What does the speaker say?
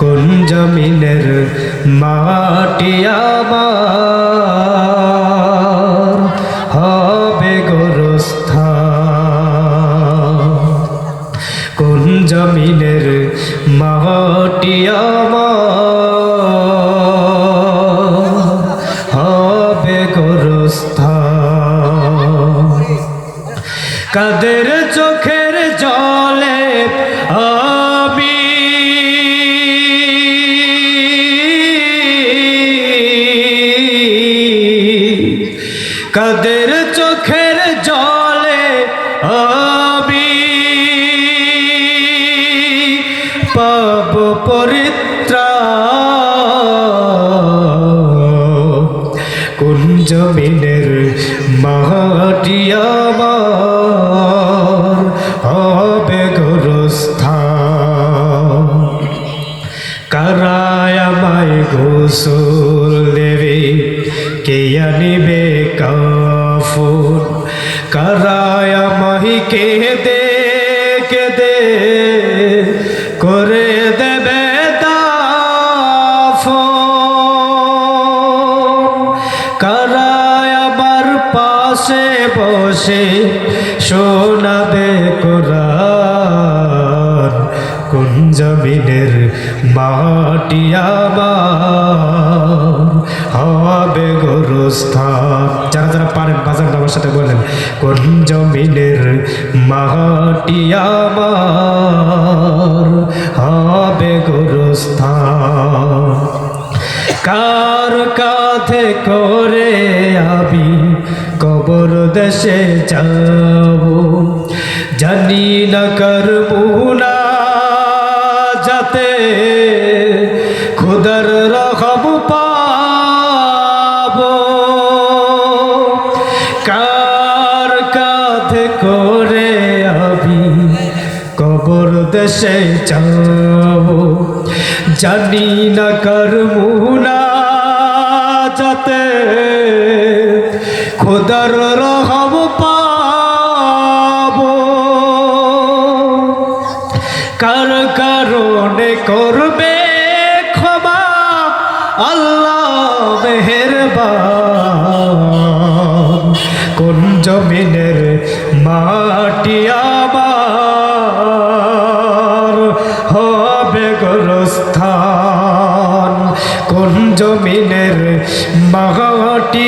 কোন জমিনের মাটি হবে গোরস্থান। কোন জমিনের মাটি আমার হবে গোরস্থান। কাদের চোখের জলে আমি কাদের চোখের জলে আমি পাব পরিত্রা কোন জমিনের মাটি আমার কারায় আমায় গোসল দেবে? কে আনিবে কাফুর, কারায় আমায় কে দে কে দে করে দেবে কারায় আমার পাশে বসে শোনাবে কোরআন, কোন জমিনের মাটি আমার, হবে গোরস্থান যারা যারা পারেন বাজার আমার সাথে বলেন কোন জমিনের মাটি আমার হবে কার কাঁধে করে আমি কবর দেশে যাব? জানি না করব না করে আমি কবর দেশে যাব। জানি না করমুনা যাতে খোদার রহম পাব। কার কারণে করবে আল্লাহ মেহেরবান। কোন জমিনের জমিনের মাটি